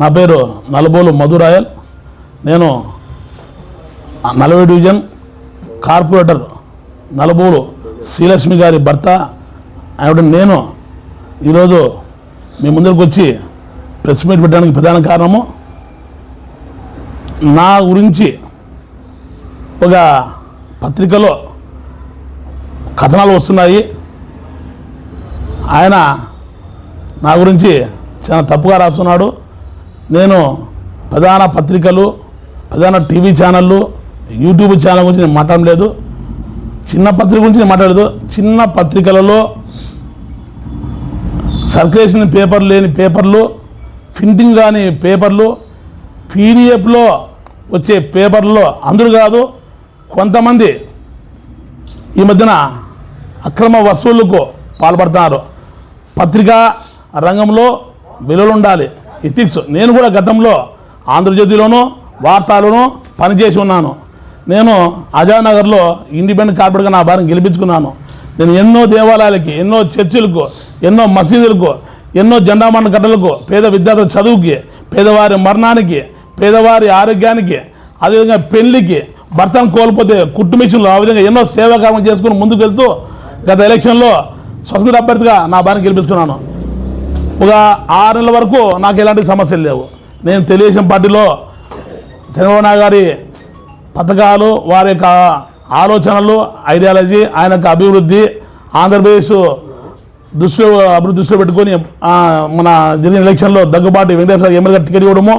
నా పేరు నలబోలు మధురాయల్. నేను నలభై డివిజన్ కార్పొరేటర్ నలబోలు శ్రీలక్ష్మి గారి భర్త. ఆవిడ నేను ఈరోజు మీ ముందరికి వచ్చి ప్రెస్ మీట్ పెట్టడానికి ప్రధాన కారణము నా గురించి ఒక పత్రికలో కథనాలు వస్తున్నాయి. ఆయన నా గురించి చాలా తప్పుగా రాస్తున్నాడు. నేను ప్రధాన పత్రికలు ప్రధాన టీవీ ఛానళ్ళు యూట్యూబ్ ఛానల్ గురించి నేను మాట్లాడలేదు చిన్న పత్రిక గురించి నేను మాట్లాడలేదు. చిన్న పత్రికలలో సర్క్యులేషన్ పేపర్ లేని పేపర్లు ప్రింటింగ్ కాని పేపర్లు పీడిఎఫ్లో వచ్చే పేపర్లో అందరూ కాదు. కొంతమంది ఈ మధ్యన అక్రమ వసూళ్ళకు పాల్పడుతున్నారు. పత్రికా రంగంలో విలువలు ఉండాలి. ఎథిక్స్ నేను కూడా గతంలో ఆంధ్రజ్యోతిలోనూ వార్తలోనూ పనిచేసి ఉన్నాను. నేను అజానగర్లో ఇండిపెండెంట్ కార్పొరేట్గా నా భార్యను గెలిపించుకున్నాను. నేను ఎన్నో దేవాలయాలకి ఎన్నో చర్చిలకు ఎన్నో మసీదులకు ఎన్నో జెండామండ గడ్డలకు పేద విద్యార్థుల చదువుకి పేదవారి మరణానికి పేదవారి ఆరోగ్యానికి అదేవిధంగా పెళ్ళికి భర్తను కోల్పోతే కుట్టు ఆ విధంగా ఎన్నో సేవా కార్యక్రమం చేసుకుని ముందుకు వెళ్తూ గత ఎలక్షన్లో స్వతంత్ర అభ్యర్థిగా నా భార్యను గెలిపించుకున్నాను. ఒక ఆరు నెలల వరకు నాకు ఎలాంటి సమస్యలు లేవు. నేను తెలుగుదేశం పార్టీలో చంద్రబాబు నాయుడు గారి పథకాలు వారి యొక్క ఆలోచనలు ఐడియాలజీ ఆయన యొక్క అభివృద్ధి ఆంధ్రప్రదేశ్ దృష్టిలో అభివృద్ధి దృష్టిలో పెట్టుకొని మన జరిగిన ఎలక్షన్లో దగ్గుబాటు వెంకటేశ్వర ఎమ్మెల్యేగా టికెట్ ఇవ్వడము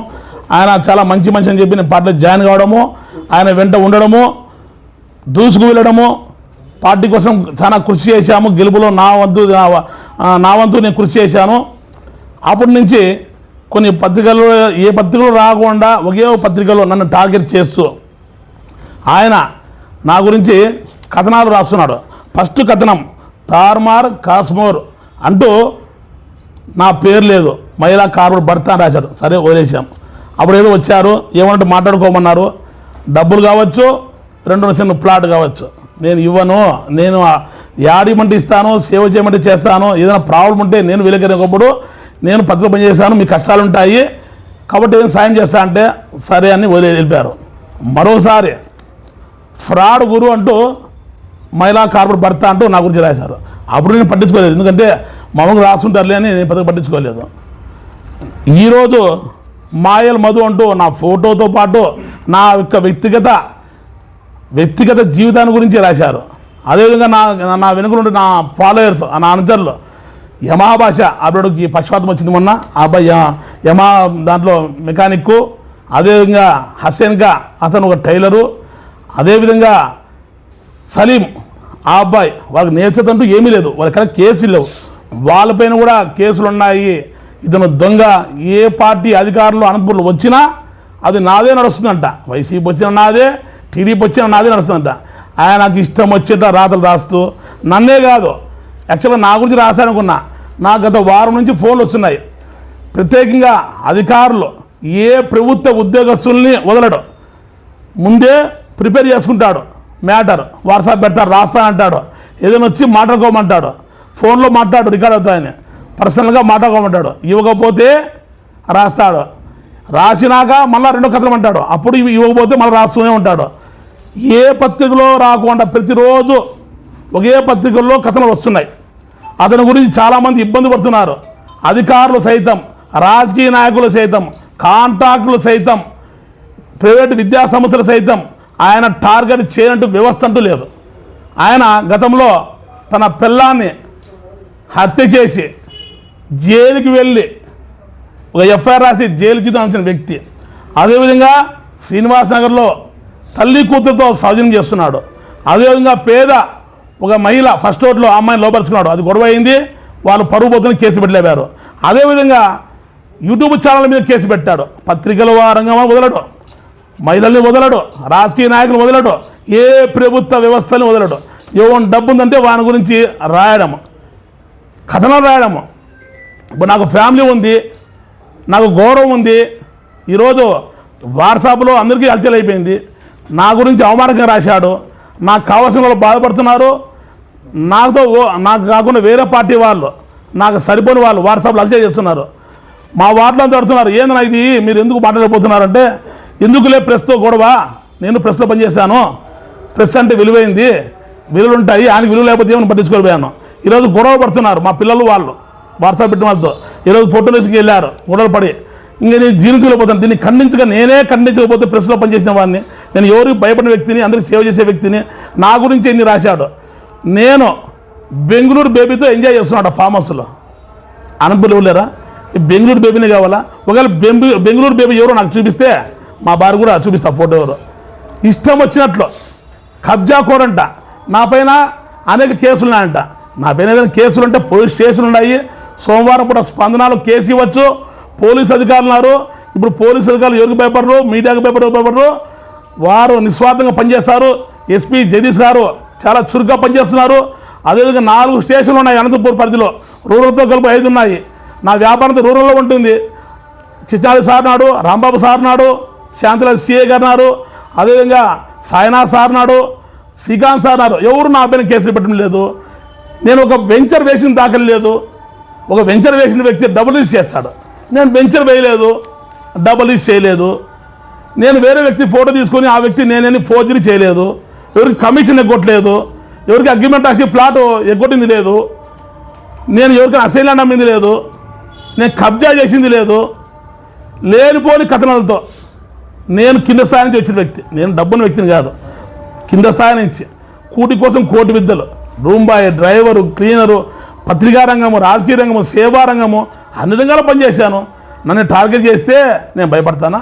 ఆయన చాలా మంచి మంచి అని చెప్పి నేను పార్టీలో జాయిన్ కావడము ఆయన వెంట ఉండడము దూసుకు వెళ్ళడము పార్టీ కోసం చాలా కృషి చేశాము గెలుపులో నా వంతు నా వంతు నేను కృషి చేశాను. అప్పటి నుంచి కొన్ని పత్రికలు ఏ పత్రికలు రాకుండా ఒకే పత్రికలు పత్రికలో నన్ను టార్గెట్ చేస్తూ ఆయన నా గురించి కథనాలు రాస్తున్నాడు. ఫస్ట్ కథనం తార్మార్ కాస్మోర్ అంటూ నా పేరు లేదు. మహిళా కార్పొరేట్ భర్త అని రాశాడు. సరే వదిలేసాం అప్పుడు ఏదో వచ్చారు ఏమంటే మాట్లాడుకోమన్నారు. డబ్బులు కావచ్చు రెండు చిన్న ప్లాట్ కావచ్చు. నేను ఇవ్వను నేను యాడిమంటే ఇస్తాను సేవ చేయమంటే చేస్తాను ఏదైనా ప్రాబ్లం ఉంటే నేను వెలుగరినప్పుడు నేను పత్రిక పనిచేశాను మీ కష్టాలు ఉంటాయి కాబట్టి ఏం సాయం చేస్తా అంటే సరే అని వదిలే వెళ్ళిపోయారు. మరోసారి ఫ్రాడ్ గురు అంటూ మహిళా కార్పొరేట్ భర్త అంటూ నా గురించి రాశారు. అప్పుడు నేను పట్టించుకోలేదు. ఎందుకంటే మామూలు రాస్తుంటారులే అని నేను పెద్దగా పట్టించుకోలేదు. ఈరోజు మాయల్ మధు అంటూ నా ఫోటోతో పాటు నా యొక్క వ్యక్తిగత వ్యక్తిగత జీవితాన్ని గురించి రాశారు. అదేవిధంగా నా నా వెనుకలుంటే నా ఫాలోయర్స్ నా అనుచరులు యమాభాష అబ్బాయికి పక్షపాతం వచ్చింది మొన్న. ఆ అబ్బాయి యమా దాంట్లో మెకానిక్ అదేవిధంగా హసేన్గా అతను ఒక టైలరు అదేవిధంగా సలీం ఆ అబ్బాయి వాళ్ళకి నేర్చేది అంటూ ఏమీ లేదు. వాళ్ళ ఎక్కడ కేసులు లేవు. వాళ్ళపైన కూడా కేసులు ఉన్నాయి. ఇతను దొంగ ఏ పార్టీ అధికారులు అనంతపురంలో వచ్చినా అది నాదే నడుస్తుందంట. వైసీపీ వచ్చిన నాదే టీడీపీ వచ్చిన నాదే నడుస్తుందంట. ఆయన నాకు ఇష్టం వచ్చేట రాతలు రాస్తూ నన్నే కాదు యాక్చువల్గా నా గురించి రాశానుకున్నా నాకు గత వారం నుంచి ఫోన్లు వస్తున్నాయి. ప్రత్యేకంగా అధికారులు ఏ ప్రభుత్వ ఉద్యోగస్తుల్ని వదలడు. ముందే ప్రిపేర్ చేసుకుంటాడు. మ్యాటర్ వాట్సాప్ పెడతాడు రాస్తా అంటాడు. ఏదైనా వచ్చి మాట్లాడుకోమంటాడు. ఫోన్లో మాట్లాడు రికార్డ్ అవుతాయని. పర్సనల్గా మాట్లాడుకోమంటాడు. ఇవ్వకపోతే రాస్తాడు. రాసినాక మళ్ళీ రెండో కథలు అంటాడు. అప్పుడు ఇవి ఇవ్వకపోతే మళ్ళీ రాస్తూనే ఉంటాడు. ఏ పత్రికలో రాకుండా ప్రతిరోజు ఒకే పత్రికల్లో కథలు వస్తున్నాయి. అతని గురించి చాలామంది ఇబ్బంది పడుతున్నారు. అధికారులు సైతం రాజకీయ నాయకులు సైతం కాంట్రాక్టులు సైతం ప్రైవేట్ విద్యా సంస్థలు సైతం ఆయన టార్గెట్ చేయనట్టు వ్యవస్థ అంటూ లేదు. ఆయన గతంలో తన పిల్లాన్ని హత్య చేసి జైలుకి వెళ్ళి ఒక ఎఫ్ఐఆర్ రాసి జైలుకి పంపించిన వ్యక్తి. అదేవిధంగా శ్రీనివాస్ నగర్లో తల్లి కూతురుతో సౌజన్యం చేస్తున్నాడు. అదేవిధంగా పేద ఒక మహిళ ఫస్ట్ రోడ్లో అమ్మాయిని లోపరుచుకున్నాడు. అది గొడవ అయింది. వాళ్ళు పరువు పోతున్న కేసు పెట్టలేవారు అదేవిధంగా యూట్యూబ్ ఛానల్ మీద కేసు పెట్టాడు. పత్రికల రంగం వదలడు. మహిళల్ని వదలడు. రాజకీయ నాయకులు వదలడు. ఏ ప్రభుత్వ వ్యవస్థని వదలడు. ఏమైనా డబ్బు ఉందంటే వాని గురించి రాయడము కథనాలు రాయడము ఇప్పుడు నాకు ఫ్యామిలీ ఉంది. నాకు గౌరవం ఉంది. ఈరోజు వాట్సాప్లో అందరికీ హల్చల్ అయిపోయింది నా గురించి అవమానకంగా రాశాడు. నాకు కావాల్సిన వాళ్ళు బాధపడుతున్నారు. నాతో ఓ- నాకు కాకుండా వేరే పార్టీ వాళ్ళు నాకు సరిపోని వాళ్ళు వాట్సాప్లో అల్చే చేస్తున్నారు. మా వార్డులో అంతా అడుగుతున్నారు ఏందన్నా ఇది? మీరు ఎందుకు మాట్లాడకపోతున్నారంటే ఎందుకులే ప్రెస్తో గొడవ? నేను ప్రెస్లో పనిచేశాను. ప్రెస్ అంటే విలువైంది. విలువలు ఉంటాయి ఆయనకి విలువ లేకపోతే ఏమైనా పట్టించుకోలేకపోయాను. ఈరోజు గొడవ పడుతున్నారు మా పిల్లలు వాళ్ళు వాట్సాప్ పెట్టిన వాళ్ళతో. ఈరోజు ఫోటో తీసుకు వెళ్ళారు గొడవలు పడి. ఇంకా నేను జీవించలేకపోతాను. దీన్ని ఖండించగా నేనే ఖండించకపోతే ప్రెస్లో పనిచేసిన వాడిని. నేను ఎవరికి భయపడిన వ్యక్తిని అందరికి సేవ చేసే వ్యక్తిని నా గురించి ఎన్ని రాశాడు? నేను బెంగళూరు బేబీతో ఎంజాయ్ చేస్తున్నాడు ఫామ్ హౌస్లో అనంతపురం లేరా? ఈ బెంగళూరు బేబీనే కావాలా? ఒకవేళ బెంగు బెంగళూరు బేబీ ఎవరో నాకు చూపిస్తే మా భార్య కూడా చూపిస్తా ఫోటో ఎవరు. ఇష్టం వచ్చినట్లు. కబ్జా కోరంట నా పైన అనేక కేసులు ఉన్నాయంట. నా పైన ఏదైనా కేసులు అంటే పోలీస్ స్టేషన్లు ఉన్నాయి. సోమవారం పూట స్పందనాలు కేసు ఇవ్వచ్చు. పోలీస్ అధికారులు ఉన్నారు. ఇప్పుడు పోలీస్ అధికారులు ఎవరికి భయపడరు? మీడియాకు భయపడరు భయపడరు. వారు నిస్వార్థంగా పనిచేస్తారు. ఎస్పీ జగదీష్ గారు చాలా చురుగ్గా పనిచేస్తున్నారు. అదేవిధంగా నాలుగు స్టేషన్లు ఉన్నాయి అనంతపూర్ పరిధిలో. రూరల్తో కలిపి ఐదు ఉన్నాయి. నా వ్యాపారంతో రూరల్లో ఉంటుంది. కృష్ణాది సార్ నాడు రాంబాబు సార్ నాడు శాంతిలాల్ సిఏ గారు నాడు అదేవిధంగా సాయినాథ్ సార్ నాడు శ్రీకాంత్ సార్ నాడు ఎవరు నా పైన కేసులు పెట్టడం లేదు. నేను ఒక వెంచర్ వేసిన దాఖలు లేదు. ఒక వెంచర్ వేసిన వ్యక్తి డబుల్ యూజ్ చేస్తాడు. నేను వెంచర్ వేయలేదు డబుల్ యూజ్ చేయలేదు. నేను వేరే వ్యక్తి ఫోటో తీసుకొని ఆ వ్యక్తి నేనేని ఫోర్జరీ చేయలేదు. ఎవరికి కమిషన్ ఎగ్గొట్టలేదు. ఎవరికి అగ్రిమెంట్ రాసి ప్లాట్ ఎగ్గొట్టింది లేదు. నేను ఎవరికైనా అసైన్ అమ్మింది లేదు. నేను కబ్జా చేసింది లేదు. లేనిపోని కథనాలతో నేను కింద స్థాయి నుంచి వచ్చిన వ్యక్తి. నేను డబ్బున్న వ్యక్తిని కాదు. కింద స్థాయి నుంచి. కూటి కోసం కోటి విద్యలు రూమ్ బాయ్ డ్రైవరు క్లీనరు పత్రికా రంగము రాజకీయ రంగము సేవా రంగము అన్ని రంగాలు పనిచేశాను. నన్ను టార్గెట్ చేస్తే నేను భయపడతానా?